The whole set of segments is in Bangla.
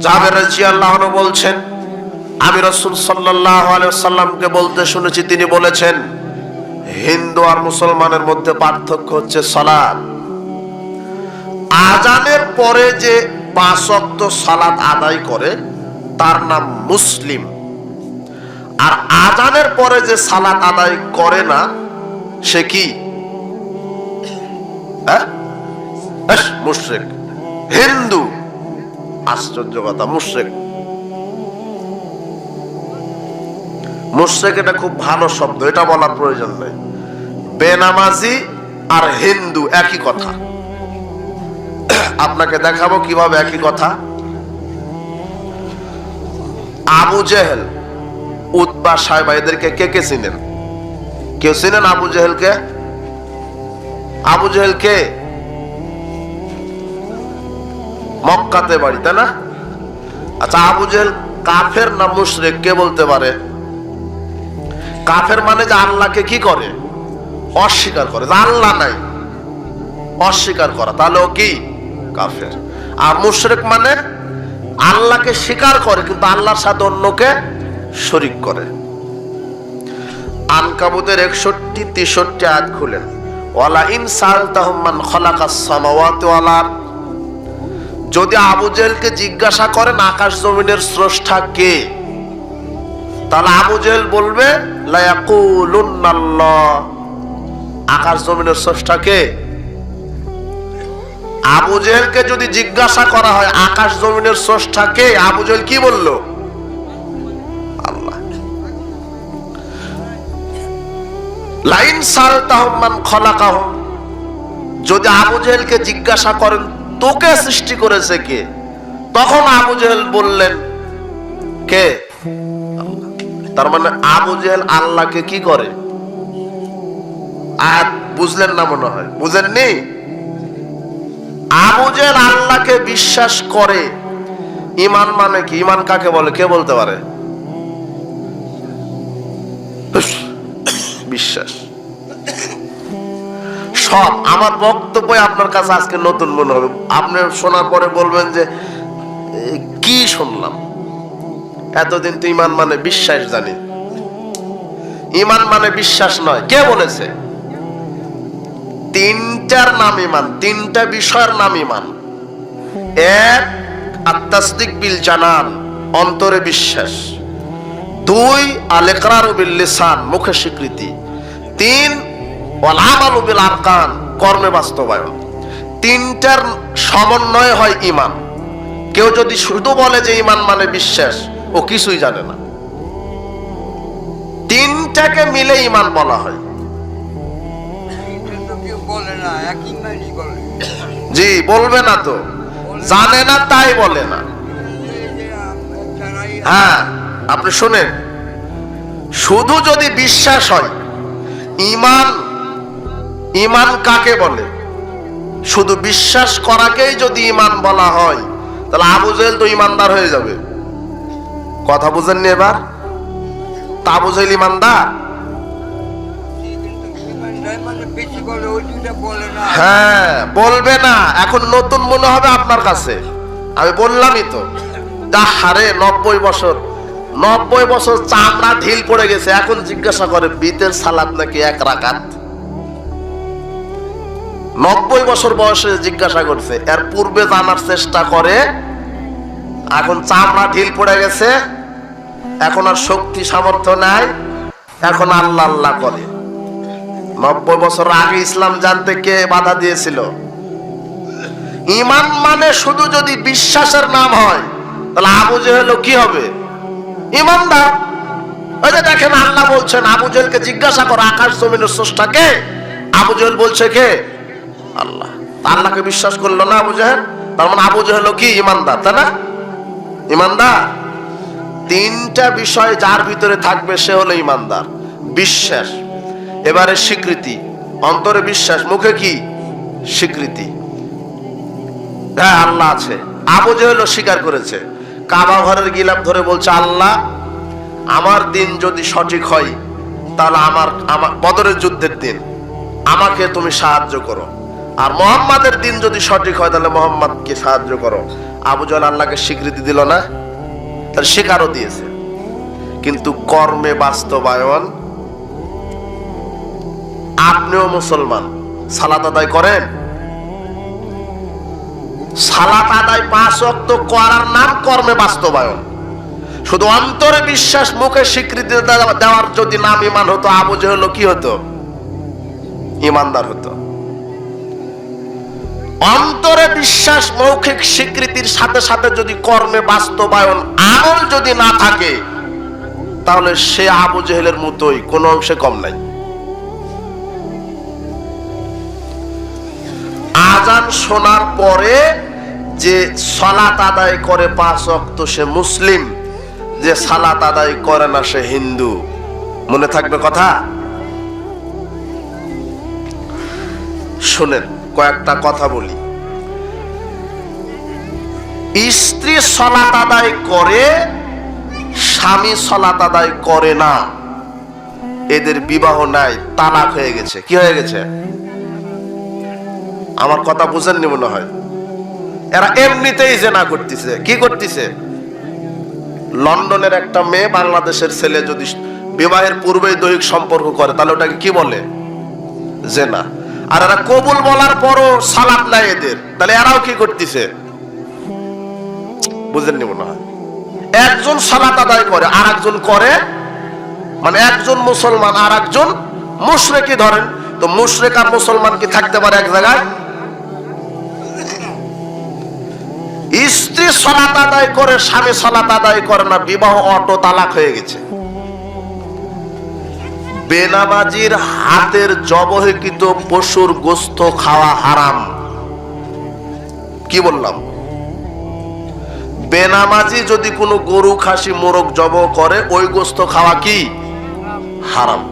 জাবের রাজিয়াল্লাহ বলছেন, আমি রসুল সাল্লাহ সাল্লামকে বলতে শুনেছি, তিনি বলেছেন, হিন্দু আর মুসলমানের মধ্যে পার্থক্য হচ্ছে সালাদ আজানের পরে যে আদায় করে, তার নাম মুসলিম। আর আজানের পরে যে সালাত আদায় করে না, সে কি? হ্যাঁ মুশরিক। হিন্দু। আশ্চর্য কথা, মুশরিক। মুশরিক এটা খুব ভালো শব্দ, এটা বলার প্রয়োজন নেই। বেনামাজি আর হিন্দু একই কথা। আপনাকে দেখাবো কীভাবে একই কথা। আবু জেহেল উৎবা সাহেবা, এদেরকে কে কে চিনেন? কেউ চিনেন আবু জেহেলকে? আবু জেহেল কে? মক্কাতে বাড়ি, তাই না? আচ্ছা আবু জেহেল কাফের না মুশরিক, কে বলতে পারে? কাফের মানে যে আল্লাহকে কি করে? অস্বীকার করে। যে আল্লাহ নাই, অস্বীকার করা। তাহলে কি? কাফের। আর মুশরিক মানে আল্লাহকে স্বীকার করে, কিন্তু আল্লাহর সাথে অন্যকে শরিক করে। আনকাবুতের একষট্টি, তেষট্টি আয়াত খুলেন ওয়ালা ইন সালতাহুম্মান খলাকাস সামাওয়াতি ওয়াল আরদ। যদি আবু জেহেলকে জিজ্ঞাসা করেন, আকাশ জমিনের স্রষ্টা কে? তাহলে আবু জেহেল বলবে আকাশ জমিনের স্রষ্টা কে? আবু জেহেলকে যদি জিজ্ঞাসা করা হয়, আকাশ জমিনের স্রষ্টা কে? আবু জেহেল কি বলল? আল্লাহ। লাইন সালতাহমান খলাকাহম। যদি আবু জেহেলকে জিজ্ঞাসা করেন তোকে সৃষ্টি করেছে কে? তখন আবু জেহেল বললেন, কে? তার মানে আবু জেহেল আল্লাহকে কি করে? আর বুঝলেন না মনে হয়? বুঝেননি? আবু জেহেল আল্লাহকে বিশ্বাস করে। ইমান মানে কি? ইমান কাকে বলে? কে বলতে পারে? বিশ্বাস। সব আমার বক্তব্য আপনার কাছে আজকে নতুন মনে হবে। আপনি শোনার পরে বলবেন যে কি শুনলাম? এতদিন তো ইমান মানে বিশ্বাস জানি। ইমান মানে বিশ্বাস নয়। কে বলেছে? তিনটার নাম ইমান, তিনটা বিষয়ের নাম ইমান। এক, আত্মাস্তিক বিল জানান, অন্তরে বিশ্বাস। দুই আলেকরার বিল লিসান, মুখে স্বীকৃতি। তিন আরকান কর্মে বাস্তবায়ন। তিনটার সমন্বয় হয় ইমান কেউ যদি শুধু বলে যে ইমান মানে বিশ্বাস ও কিছুই জানে না। তিনটাকে মিলে ইমান বলা হয়। জি বলবে না তো। জানে না তাই বলে না। হ্যাঁ আপনি শুনেন। শুধু যদি বিশ্বাস হয় ইমান ইমান কাকে বলে? শুধু বিশ্বাস করাকেই যদি ইমান বলা হয়, তাহলে আবু জেহেল তো ইমানদার হয়ে যাবে। কথা বুঝেননি এবার? তা আবু জেহেল ইমানদার মানে হ্যাঁ বলবে না। এখন নতুন মনে হবে আপনার কাছে। আমি বললামই তো। তা হারে নব্বই বছর নব্বই বছর চামড়া ঢিল পড়ে গেছে, এখন জিজ্ঞাসা করে, বিতের সালাদ নাকি এক রাকাত? নব্বই বছর বয়সে জিজ্ঞাসা করছে, এর পূর্বে জানার চেষ্টা করে, এখন চামড়া ঢিল পড়ে গেছে, এখন আর শক্তি সামর্থ্য নাই, এখন আল্লাহ আল্লাহ করে। নব্বই বছর আগে ইসলাম জানতে কে বাধা দিয়েছিল? ইমান মানে শুধু যদি বিশ্বাসের নাম হয়, তাহলে আবু জেহেল কি হবে? ইমানদার। ওই যে দেখেন আল্লাহ বলছেন, আবু জেহেলকে জিজ্ঞাসা করো, আকাশ জমিনের স্রষ্টাকে আবু জেহেল বলছে কে? আল্লাহ। আল্লাহকে বিশ্বাস করল না আবু জেহেল? তার মানে আবু জেহেল কি? ইমানদার, তাই না? ইমানদার? তিনটা বিষয় যার ভিতরে থাকবে সে হলো ইমানদার, বিশ্বাস। এবারে স্বীকৃতি, অন্তরে বিশ্বাস, মুখে কি? স্বীকৃতি। হ্যাঁ আল্লাহ আছে। আবু জেহেলও স্বীকার করেছে। কাবা ঘরের গিলাপ ধরে বলছে, আল্লাহ, আমার দিন যদি সঠিক হয়, তাহলে আমার আমার বদরের যুদ্ধের দিন, আমাকে তুমি সাহায্য করো। আর মোহাম্মদের দিন যদি সঠিক হয়, তাহলে মোহাম্মদকে সাহায্য করো। আবু জাহেল আল্লাহকে স্বীকৃতি দিল না, তার স্বীকারও দিয়েছে। কিন্তু কর্মে বাস্তবায়ন, আপনিও মুসলমান, সালাত আদায় করেন? সালাত আদায় পাঁচ অক্ত করার নাম কর্মে বাস্তবায়ন। শুধু অন্তরে বিশ্বাস, মুখে স্বীকৃতি দেওয়ার যদি নাম ইমান হতো, আবু হলো কি হতো? ইমানদার হতো। অন্তরে বিশ্বাস, মৌখিক স্বীকৃতির সাথে সাথে যদি কর্মে বাস্তবায়ন আমল যদি না থাকে, তাহলে সে আবু জেহেলের মতোই কোনো অংশে কম নাই। আজান শোনার পরে যে সালাত আদায় করে পাঁচ অক্ত সে মুসলিম, যে সালাত আদায় করে না সে হিন্দু। মনে থাকবে কথা? শুনেন কয়েকটা কথা বলি। স্ত্রী সলাত আদায় করে, স্বামী সলাত আদায় করে না। এদের বিবাহ নাই, তালাক হয়ে গেছে। কি হয়ে গেছে? আমার কথা বুঝেননি মনে হয়। এরা এমনিতেই জেনা করতেছে। কি করতেছে? লন্ডনের একটা মেয়ে বাংলাদেশের ছেলে যদি বিবাহের পূর্বেই দৈহিক সম্পর্ক করে, তাহলে ওটাকে কি বলে? জেনা। আর এরা কবুল বলার পরও সালাত নাই এদের। তাহলে এরাও কি করতেছে? বুঝেননি মনে হয়। একজন সালাত আদায় করে আর একজন করে। মানে একজন মুসলমান আর একজন মুশরেকি ধরেন। তো মুশরেক আর মুসলমান কি থাকতে পারে এক জায়গায়? স্ত্রী সলাত আদায় করে, স্বামী সলাত আদায় করে না, বিবাহ অটো তালাক হয়ে গেছে। বেনামাজির হাতের জবহিকৃত পশুর গোস্ত খাওয়া হারাম। কি বললাম? বেনামাজি যদি কোনো গরু, খাসি, মোরগ জব করে, ওই গোস্ত খাওয়া কি? হারাম।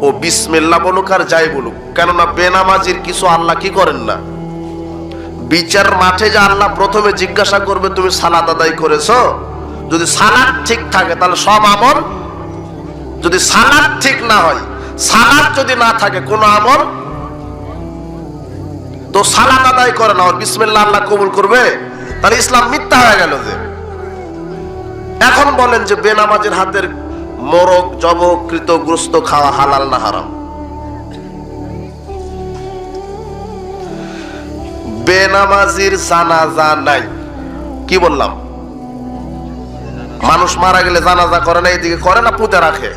ও বিসমিল্লা বলুক আর যাই বলুক, কেননা বেনামাজির কিছু আল্লাহ কি করেন না? বিচার মাঠে যে আল্লাহ প্রথমে জিজ্ঞাসা করবে, তুমি সালাদ আদায় করেছ? যদি সালাদ ঠিক থাকে, তাহলে সব আমল যদি সালাদ ঠিক না হয়, সালাদ যদি না থাকে, কোনো আমল? তো সালাদ আদায় করে না ওর বিসমিল্লা আল্লাহ কবুল করবে? তাহলে ইসলাম মিথ্যা হয়ে গেল যে। এখন বলেন যে বেনামাজের হাতের মোরগ জবকৃত গ্রস্ত খাওয়া হালাল না হারাম? বেনামাজির জানাজা নাই। কি বললাম? মানুষ মারা গেলে জানাজা করে না, এদিকে করে না, পুঁতে রাখে।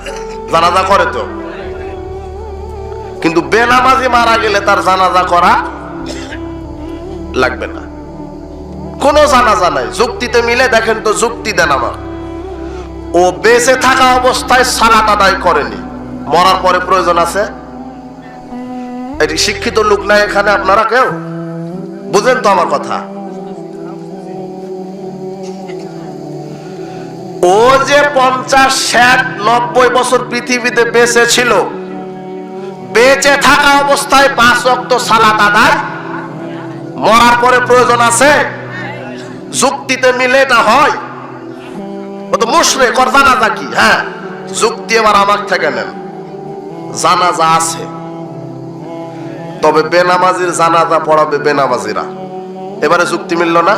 জানাজা করে তো। কিন্তু বেনামাজি মারা গেলে তার জানাজা করা লাগবে না। কোনো জানাজা নাই। যুক্তিতে মিলে দেখেন তো, যুক্তি দেন আমার। ও বেঁচে থাকা অবস্থায় সালাত আদায় করেনি। মরার পরে প্রয়োজন আছে? এটি শিক্ষিত লোক নাই এখানে আপনারা কেউ? বুঝেন তো আমার কথা। ও যে পঞ্চাশ, ষাট, নব্বই বছর পৃথিবীতে বেঁচে ছিল বেঁচে থাকা অবস্থায় পাঁচ অক্ত সালাত আদায় মরার পরে প্রয়োজন আছে? যুক্তিতে মিলে এটা হয়? ও তো মুশরে কর জানাজা কি? হ্যাঁ যুক্তি এবার আমার থেকে নেন। জানাজা আছে। তবে বেনামাজির জানাজা পড়াবে বেনামাজিরা। এবারে যুক্তি মিলল না?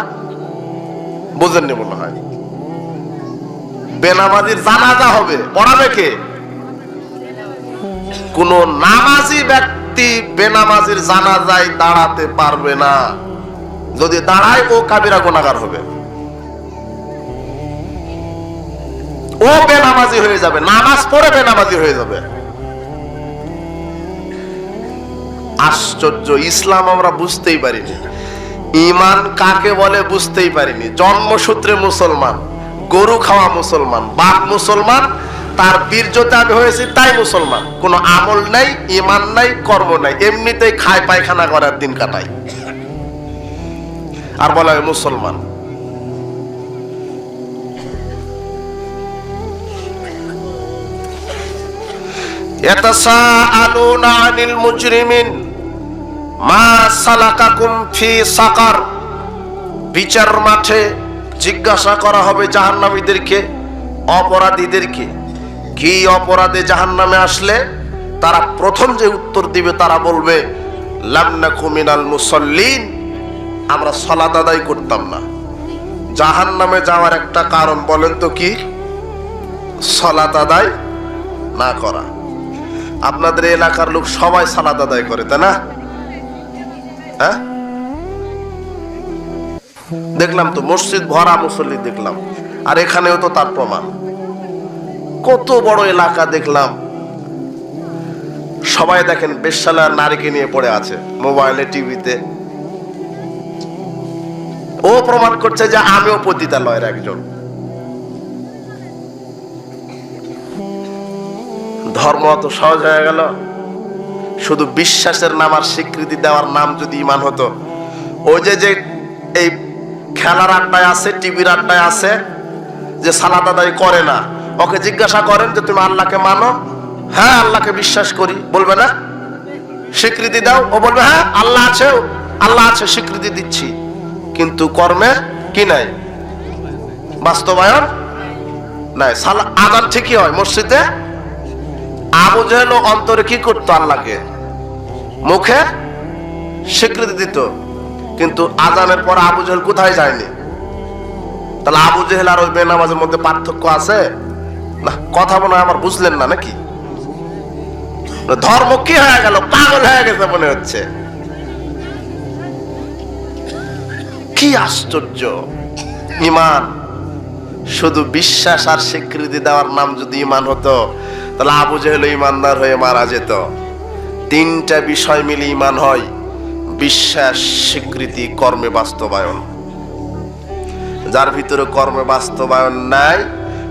বুঝেননি মনে হয়। বেনামাজির জানাজা হবে। পড়াবে কে? কোন নামাজি ব্যক্তি বেনামাজির জানাজায় দাঁড়াতে পারবে না। যদি দাঁড়ায়, ও কাবিরা গুণাগার হবে। ও বেনামাজি হয়ে যাবে। নামাজ পড়ে বেনামাজি হয়ে যাবে। আশ্চর্য, ইসলাম আমরা বুঝতেই পারিনি। ইমান কাকে বলে বুঝতেই পারিনি। জন্মসূত্রে মুসলমান। গরু খাওয়া মুসলমান বাপ মুসলমান তার বীর্যতে আমি হয়েছি তাই মুসলমান কোনো আমল নাই ইমান নাই কর্ম নাই এমনিতেই খায় পায়খানা করার দিন কাটাই আর বলা হয় মুসলমান يتساءلون عن المجرمين মা সালাকাকুম ফি সাকার বিচার মাঠে জিজ্ঞাসা করা হবে জাহান্নামীদেরকে, অপরাধীদেরকে। কি অপরাধে জাহান্নামে আসলে? তারা প্রথম যে উত্তর দিবে, তারা বলবে লামনাকু মিনাল মুসল্লিন। আমরা সলাত আদায় করতাম না। জাহান নামে যাওয়ার একটা কারণ বলেন তো কি? সলাত আদায় না করা। আপনাদের এলাকার লোক সবাই সালাত আদায় করে, তাই না? হ্যাঁ? দেখলাম তো, মসজিদ ভরা মুসল্লি দেখলাম। আর এখানেও তো তার প্রমাণ। কত বড় এলাকা দেখলাম। সবাই দেখেন বেশালার নারীকে নিয়ে পড়ে আছে, মোবাইলে, টিভিতে। ও প্রমাণ করছে যে আমিও পতিতালয়ের একজন। ধর্ম অত সহজ হয়ে গেল। শুধু বিশ্বাসের নাম আর স্বীকৃতি দেওয়ার নাম যদি ইমান হতো, ওই যে যে খেলার আড্ডায় আছে, টিভির আড্ডায় আছে, যে সালাদ আদায় করে না। ওকে জিজ্ঞাসা করেন যে, তুমি আল্লাহকে মানো? হ্যাঁ আল্লাহকে বিশ্বাস করি। বলবে না? স্বীকৃতি দাও। ও বলবে হ্যাঁ আল্লাহ আছে আল্লাহ আছে, স্বীকৃতি দিচ্ছি। কিন্তু কর্মে কি নাই? বাস্তবায়ন নাই। সালা, আদান ঠিকই হয় মসজিদে। আবু জেহেল অন্তরে কি করতো আল্লাহকে? মুখে স্বীকৃতি দিত। কিন্তু আজানের পর আবু জেহেল কোথায় যায়নি? তাহলে আবু জেহেল আর ওই বেনামাজের মধ্যে পার্থক্য আছে? না, কথা মনে আমার বুঝলেন না নাকি? ধর্ম কি হয়ে গেল? পাগল হয়ে গেছে মনে হচ্ছে। কি আশ্চর্য। ইমান, শুধু বিশ্বাস আর স্বীকৃতি দেওয়ার নাম যদি ইমান হতো, তাহলে আবু জেহেল ইমানদার হয়ে মারা যেত। তিনটা বিষয় মিলে ইমান হয়। বিশ্বাস, স্বীকৃতি, কর্মে বাস্তবায়ন। যার ভিতরে কর্মে বাস্তবায়ন নাই,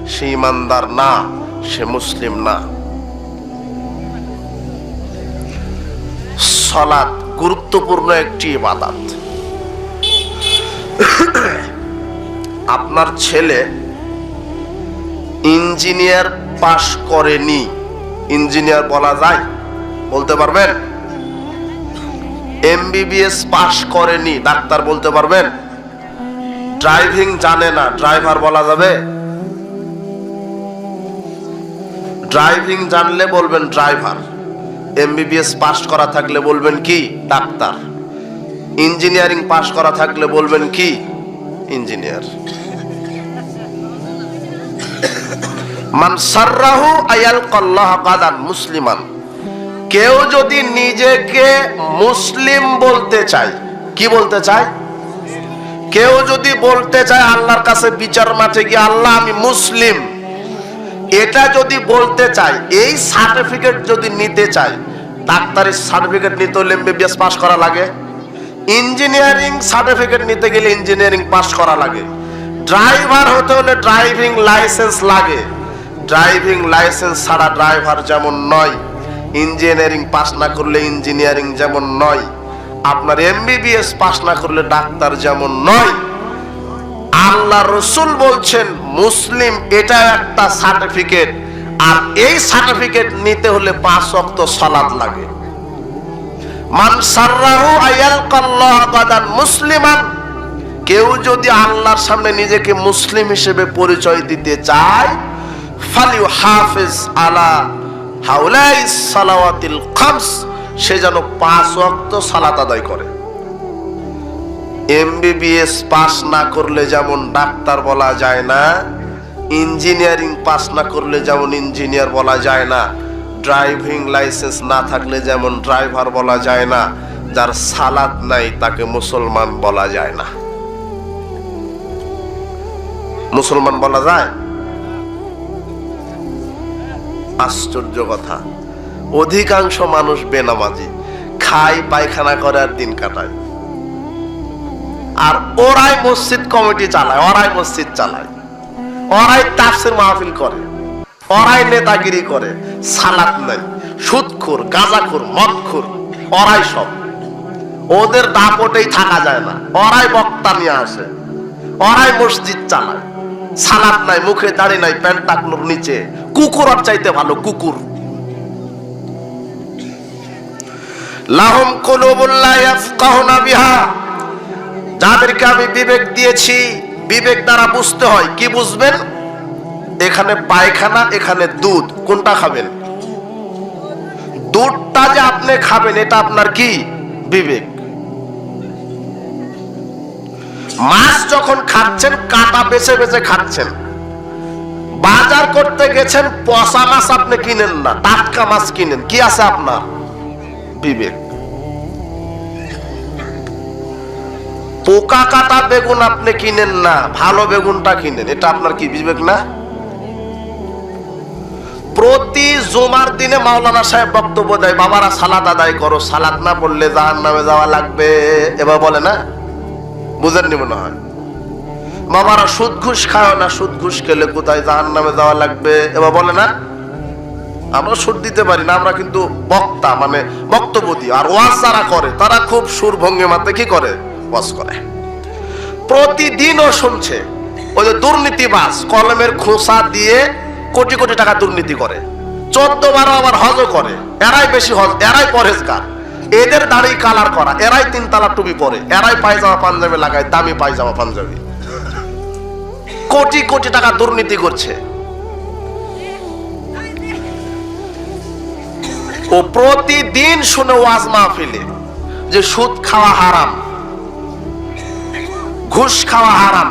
সে ইমানদার না, সে মুসলিম না। সলাৎ গুরুত্বপূর্ণ একটি ইবাদত। আপনার ছেলে ইঞ্জিনিয়ার পাশ করেনি। ইঞ্জিনিয়ার বলা যায়, বলতে পারবেন? এমবিবিএস পাশ করেনি, ডাক্তার বলতে পারবেন? ড্রাইভিং জানে না ড্রাইভার বলা যাবে? ড্রাইভিং জানলে বলবেন ড্রাইভার এমবিবিএস পাস করা থাকলে বলবেন কি? ডাক্তার। ইঞ্জিনিয়ারিং পাস করা থাকলে বলবেন কি? ইঞ্জিনিয়ার মান সাররাহু আয়াল কল্লাহ কাদান, মুসলিমান। কেউ যদি নিজেকে মুসলিম বলতে চায়, কি বলতে চায়? কেউ যদি বলতে চায়, আল্লাহর কাছে বিচার মাঠে গিয়ে, আল্লাহ, আমি মুসলিম। এটা যদি বলতে চায়, এই সার্টিফিকেট যদি নিতে চায়, ডাক্তারের সার্টিফিকেট নিতে হলে এমবিবিএস পাস করা লাগে। ইঞ্জিনিয়ারিং সার্টিফিকেট নিতে গেলে ইঞ্জিনিয়ারিং পাস করা লাগে। ড্রাইভার হতে হলে ড্রাইভিং লাইসেন্স লাগে। ড্রাইভিং লাইসেন্স ছাড়া ড্রাইভার যেমন নয় ইঞ্জিনিয়ারিং পাস না করলে ইঞ্জিনিয়ারিং যেমন নয়, আপনার এমবিবিএস পাস না করলে ডাক্তার যেমন নয়। আল্লাহ রসুল বলছেন, মুসলিম এটা একটা সার্টিফিকেট আর এই সার্টিফিকেট নিতে হলে পাঁচ অক্ত সালাদ লাগে। মান মুসলিমান, কেউ যদি আল্লাহর সামনে নিজেকে মুসলিম হিসেবে পরিচয় দিতে চায়, ফালিউ হাফিজ আলা হাউলাই সালাওয়াতিল খামস, সে যেন পাঁচ ওয়াক্ত সালাত আদায় করে। এমবিবিএস পাস না করলে যেমন ডাক্তার বলা যায় না, ইঞ্জিনিয়ারিং পাস না করলে যেমন ইঞ্জিনিয়ার বলা যায় না, ড্রাইভিং লাইসেন্স না থাকলে যেমন ড্রাইভার বলা যায় না, যার সালাত নাই তাকে মুসলমান বলা যায় না। মুসলমান বলা যায়? আশ্চর্য কথা। অধিকাংশ মানুষ বেনামাজি, খায় পায়খানা করে আর দিন কাটায়। আর ওরাই মসজিদ কমিটি চালায়, ওরাই মসজিদ চালায়। ওরাই তাফসির মাহফিল করে, ওরাই নেতাগিরি করে, সালাত নাই সুদখুর, গাঁজাখুর, মদখুর, ওরাই সব। ওদের দাপটেই থাকা যায় না। ওরাই বক্তা নিয়ে আসে। ওরাই মসজিদ চালায়। সালাত নাই, মুখে দাড়ি নাই প্যান্ট টাকনোর নিচে কুকুর আর চাইতে ভালো, কুকুর। লাহম কুলুবুল্লাহ ইয়াফকাহুনা বিহা। যাদেরকে আমি বিবেক দিয়েছি, বিবেক দ্বারা বুঝতে হয়। কি বুঝবেন? এখানে পায়খানা, এখানে দুধ। কোনটা খাবেন? দুধটা যে আপনি খাবেন, এটা আপনার কি? বিবেক। মাছ যখন খাচ্ছেন, কাটা বেছে বেছে খাচ্ছেন। বাজার করতে গেছেন, পচা মাছ আপনি কিনেন না, টাটকা মাছ কিনেন। কি আছে আপনার? বিবেক। পোকা কাটা বেগুন আপনি কিনেন না, ভালো বেগুনটা কিনেন। এটা আপনার কি, বিবেক না? প্রতি জুমার দিনে মাওলানা সাহেব বক্তব্য দেয়, বাবারা সালাদ আদায় করো। সালাদ না পড়লে জাহান নামে যাওয়া লাগবে। এবার বলে না? বুঝেননি মনে হয়? বাবারা সুদ ঘুষ খাও না, সুদ ঘুষ খেলে কোথায় জাহান নামে যাওয়া লাগবে? এবার বলে না, আমরা সুর দিতে পারি না, আমরা কিন্তু বক্তা মানে বক্তব্য দিই আর ওয়াজ যারা করে, তারা খুব সুর ভঙ্গিমাতে কি করে? ওয়াজ করে। প্রতিদিনও শুনছে, ওই যে দুর্নীতিবাজ কলমের খোসা দিয়ে কোটি কোটি টাকা দুর্নীতি করে। চোদ্দ বারো আবার হজও করে, এরাই বেশি হজ, এরাই পরেজগার এদের দাড়ি কালার করা, এরাই তিন তালা টুপি পরে, এরাই পায়জামা পাঞ্জাবি লাগায়, দামি পায়জামা পাঞ্জাবি। কোটি কোটি টাকা দুর্নীতি করছে। ও প্রতিদিন শুনে ওয়াজ মাহফিলে যে সুদ খাওয়া হারাম, ঘুষ খাওয়া হারাম,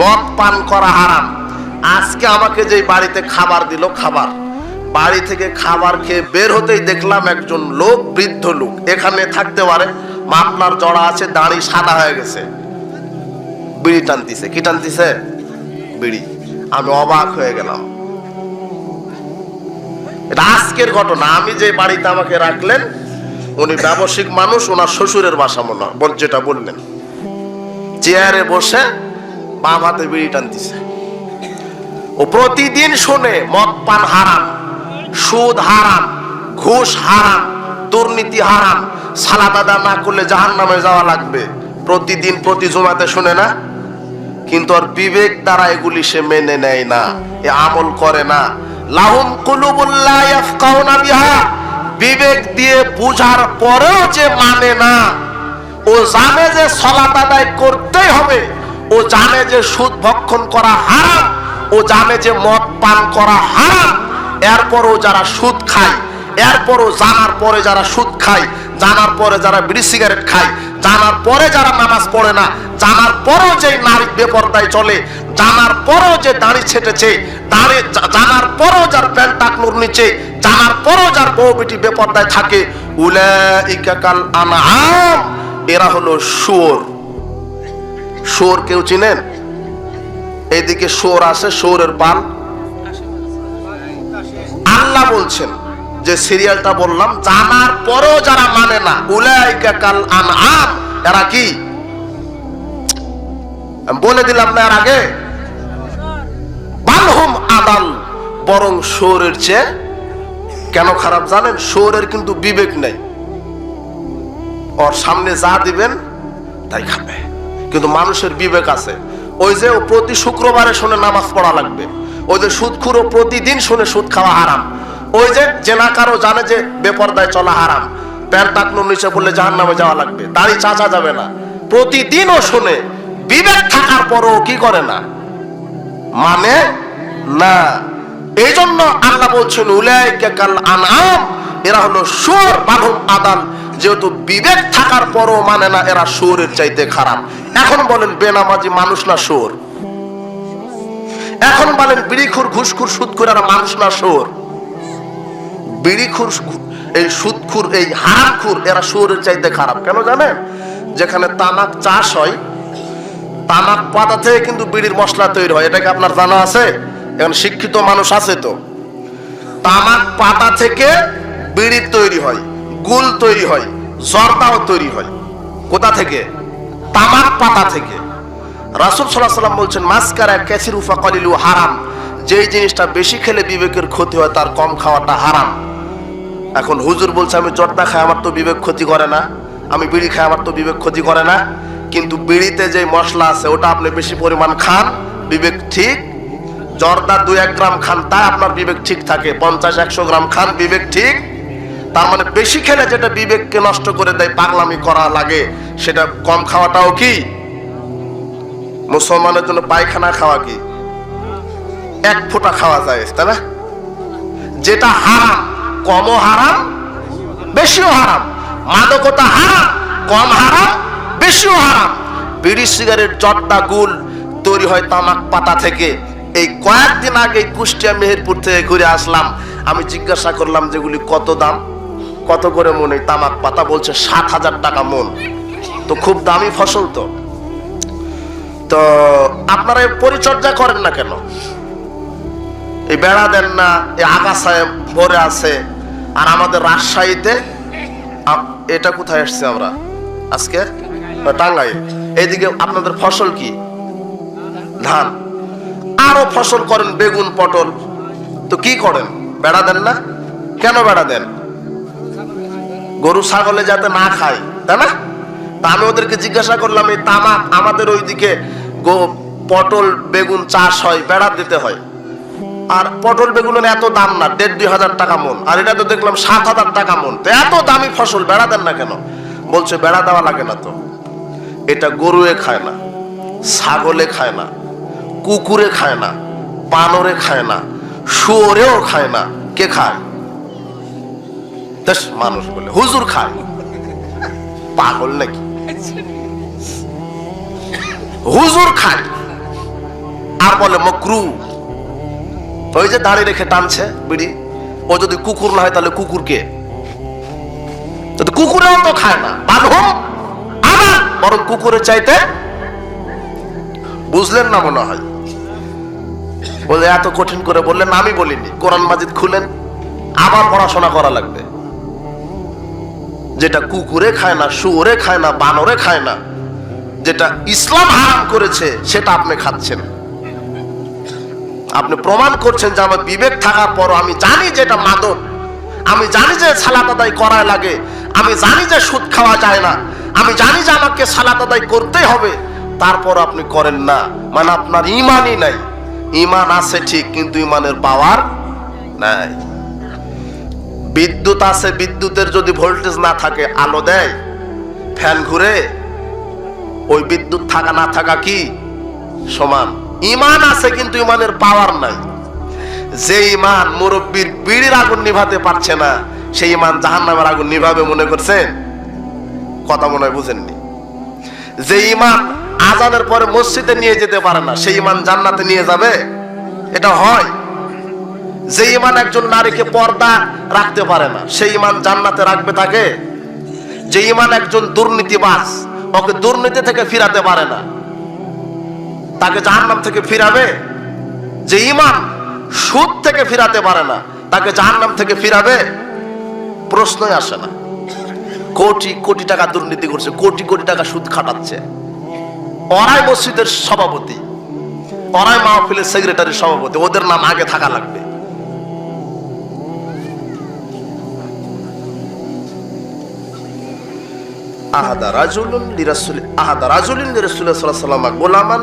মদ পান করা হারাম। আজকে আমাকে যে বাড়িতে খাবার দিল, খাবার। বাড়ি থেকে খাবার খেয়ে বের হতেই দেখলাম একজন লোক, বৃদ্ধ লোক। এখানে থাকতে পারে, মাপলার জড়া আছে, দাড়ি সাদা হয়ে গেছে। বিড়ি টানতিছে, কি টানতিছে? বিড়ি। আমি অবাক হয়ে গেলাম। এটা আজকের ঘটনা। আমি যে বাড়িতে আমাকে রাখলেন, উনি ব্যবসায়িক মানুষ, ওনার শ্বশুরের বাসা মনে বল, যেটা বললেন। চেয়ারে বসে বাম হাতে বিড়ি টানতেছে। ও প্রতিদিন শোনে, মদ পান হারাম, সুদ হারাম, ঘুষ হারাম, দুর্নীতি হারাম, সালাদ আদা না করলে জাহান নামে যাওয়া লাগবে। প্রতিদিন প্রতি জমাতে শুনে না। কিন্তু আর বিবেক দ্বারা এগুলি সে মেনে নেয় না, এ আমল করে না। লাহুম বিহা। বিবেক দিয়ে বুঝার পরেও যে মানে না, ও জানে যে সলাত আদায় করতেই হবে, ও জানে যে সুদ ভক্ষণ করা হারাম, ও জানে যে মদ পান করা হারাম, এরপরও যারা সুদ খায়, এরপরও জানার পরে যারা সুদ খায়, জানার পরে যারা বিড়ি সিগারেট খায় জানার পরে যারা নামাজ পড়ে না, জানার পরেও যে নারী বেপরদায় চলে, জানার পরেও যে দাড়ি ছেটেছে, দাঁড়ে জানার পরেও যার প্যান্ট টাকনুর নিচে, জানার পরেও যার বউ বেটি বেপরদায় থাকে, উলাইকা কাল আনআম, এরা হলো শুয়োর। শুয়োর কেউ চিনেন? এদিকে শুয়োর আছে, শুয়োরের পাল আল্লাহ বলছেন যে সিরিয়ালটা বললাম, জানার পরেও যারা মানে না, উলাইকা কাল আনআম। এরা কি? বলে দিলাম না এর আগে। বালহুম আদাল, বরং শোরের চেয়ে, কেন খারাপ জানেন? শোরের কিন্তু বিবেক নেই। ওর সামনে যা দিবেন, তাই খাবে। কিন্তু মানুষের বিবেক আছে। ওই যে প্রতি শুক্রবারে শুনে নামাজ পড়া লাগবে। ওই যে সুদখুরও প্রতিদিন শুনে সুদ খাওয়া হারাম। ওই যে জেনাকারও জানে যে বেপরদায় চলা হারাম। প্যান্ট টাকনুর নিচে বললে জাহান নামে যাওয়া লাগবে। দাড়ি চাচা যাবে না। প্রতিদিনও শুনে, বিবেক থাকার পরও কি করে না? মানে না। এই জন্য আল্লাহ বলছেন, উলাইকা কাল আনআম, এরা হলো সুর বাহুম আদাল যেহেতু বিবেক থাকার পরও মানে না, এরা সুরের চাইতে খারাপ। এখন বলেন, বেনামাজি মানুষ না সুর? এখন বলেন, বিড়িখুর, ঘুষখুর সুদখুর এরা মানুষ না সুর? বিড়িখুর, এই সুদখুর, এই হারামখুর এরা সুরের চাইতে খারাপ। কেন জানেন? যেখানে তামাক চাষ হয়, তামাক পাতা থেকে কিন্তু বিড়ির মশলা তৈরি হয়। এটাকে আপনার জানা আছে? এখন শিক্ষিত মানুষ আছে তো। তামাক পাতা থেকে বিড়ি তৈরি হয়, গুল তৈরি হয়, জর্দাও তৈরি হয়। কোথা থেকে? তামাক পাতা থেকে। রাসুল সাল্লাহ সাল্লাম বলছেন, মাস্কারা ক্যাসির উফা কলিলু হারাম। যেই জিনিসটা বেশি খেলে বিবেকের ক্ষতি হয়, তার কম খাওয়াটা হারাম। এখন হুজুর বলছে, আমি জর্দা খাই আমার তো বিবেক ক্ষতি করে না, আমি বিড়ি খাই আমার তো বিবেক ক্ষতি করে না, কিন্তু বিড়িতে যে মশলা আছে, ওটা আপনি বেশি পরিমাণ খান, বিবেক ঠিক। জর্দা দুই এক গ্রাম খান তা আপনার বিবেক ঠিক থাকে। পঞ্চাশ, একশো গ্রাম খান, বিবেক ঠিক। তার মানে বেশি খেলে যেটা বিবেককে নষ্ট করে দেয়, পাগলামি করা লাগে, সেটা কম খাওয়াটাও কি? মুসলমানের জন্য পায়খানা খাওয়া কি? এক ফোঁটা খাওয়া যায়, তাই না? যেটা হারাম কমও হারাম, বেশিও হারাম। মাদকতা হারাম, কম হারাম, বেশিও হারাম। বিড়ি, সিগারেট, জর্দা, গুল তৈরি হয় তামাক পাতা থেকে। এই কয়েকদিন আগে কুষ্টিয়া, মেহেরপুর থেকে ঘুরে আসলাম। আমি জিজ্ঞাসা করলাম যেগুলি কত দাম? কত করে মন তামাক পাতা? বলছে, সাত হাজার টাকা মন। তো খুব দামি ফসল তো। তো আপনারা পরিচর্যা করেন না কেন? এই বেড়া দেন না, এই আগাছায় ভরে আছে। আর আমাদের রাজশাহীতে এটা কোথায় এসছে আমরা? আজকে? টাঙ্গাই এইদিকে আপনাদের ফসল কি? ধান। আরও ফসল করেন বেগুন, পটল। তো কি করেন? বেড়া দেন না? কেন বেড়া দেন? গরু, ছাগলে যাতে না খায়, তাই না? তা আমি ওদেরকে জিজ্ঞাসা করলাম, এই তামাক আমাদের ওইদিকে পটল, বেগুন চাষ হয়, বেড়া দিতে হয়। আর পটল বেগুনের এত দাম না, দেড় দুই হাজার টাকা মন। আর এটা তো দেখলাম সাত হাজার টাকা মন। তো এত দামি ফসল, বেড়া দেন না কেন? বলছে, বেড়া দেওয়া লাগে না তো। এটা গরুয়ে খায় না, ছাগলে খায় না, কুকুরে খায় না বানরে খায় না, শুয়োরেও খায় না। কে খায়? মানুষ বলে, হুজুর খায়। পাগল নাকি? হুজুর খায়। আর বলে, মকরু। ওই যে দাঁড়িয়ে রেখে টানছে বিড়ি, ও যদি কুকুর না হয় তাহলে কুকুরকে কুকুরেও তো খায় না বানহুম বরং কুকুরের চাইতে বুঝলেন না মনে হয়। বলে এত কঠিন করে বললেন, আমি বলিনি, কোরআন মাজিদ খুলেন, আবার পড়াশোনা করা লাগবে। যেটা কুকুরে খায় না, শুয়োরে খায় না, বানরে খায় না, যেটা ইসলাম হারাম করেছে, সেটা আপনি খাচ্ছেন। আপনি প্রমাণ করছেন যে আমার বিবেক থাকার পরও আমি জানি যে এটা মাদক। আমি জানি যে সালাত আদায় করায় লাগে। আমি জানি যে সুদ খাওয়া যায় না। আমি জানি যে আমাকে সালাত আদায় করতেই হবে। তারপর আপনি করেন না। মানে আপনার ইমানই নাই। ইমান আছে ঠিক, কিন্তু ইমানের পাওয়ার নাই। বিদ্যুৎ আছে, বিদ্যুতের যদি ভোল্টেজ না থাকে, আলো দেয়, ফ্যান ঘুরে, ওই বিদ্যুৎ থাকা না থাকা কি? সমান। ইমান আছে কিন্তু ইমানের পাওয়ার নাই। যে ইমান মুরব্বীর বিড়ির আগুন নিভাতে পারছে না, সেই ইমান জাহান নামের আগুন নিভাবে মনে করছেন? কথা মনে হয় বুঝেননি। যে ইমান আজানের পরে মসজিদে নিয়ে যেতে পারে না, সেই ইমান জান্নাতে নিয়ে যাবে? এটা হয়। যে ইমান একজন নারীকে পর্দা রাখতে পারে না, সেই ইমান জান্নাতে রাখবে তাকে? যে ইমান একজন দুর্নীতিবাজ, ওকে দুর্নীতি থেকে ফিরাতে পারে না তাকে জাহান্নাম থেকে ফিরাবে? যে ইমান সুদ থেকে ফিরাতে পারে না, তাকে জাহান্নাম থেকে ফিরাবে? প্রশ্নই আসে না। কোটি কোটি টাকা দুর্নীতি করছে, কোটি কোটি টাকা সুদ খাটাচ্ছে। ওরাই মসজিদের সভাপতি ওরাই মাহফিলের সেক্রেটারি সভাপতি, ওদের নাম আগে থাকা লাগবে। আহাদা রাজুলুন লিরাসুল আহাদা রাজুলিন লিরাসুল্লাহ ওয়াসাল্লাম গোলামান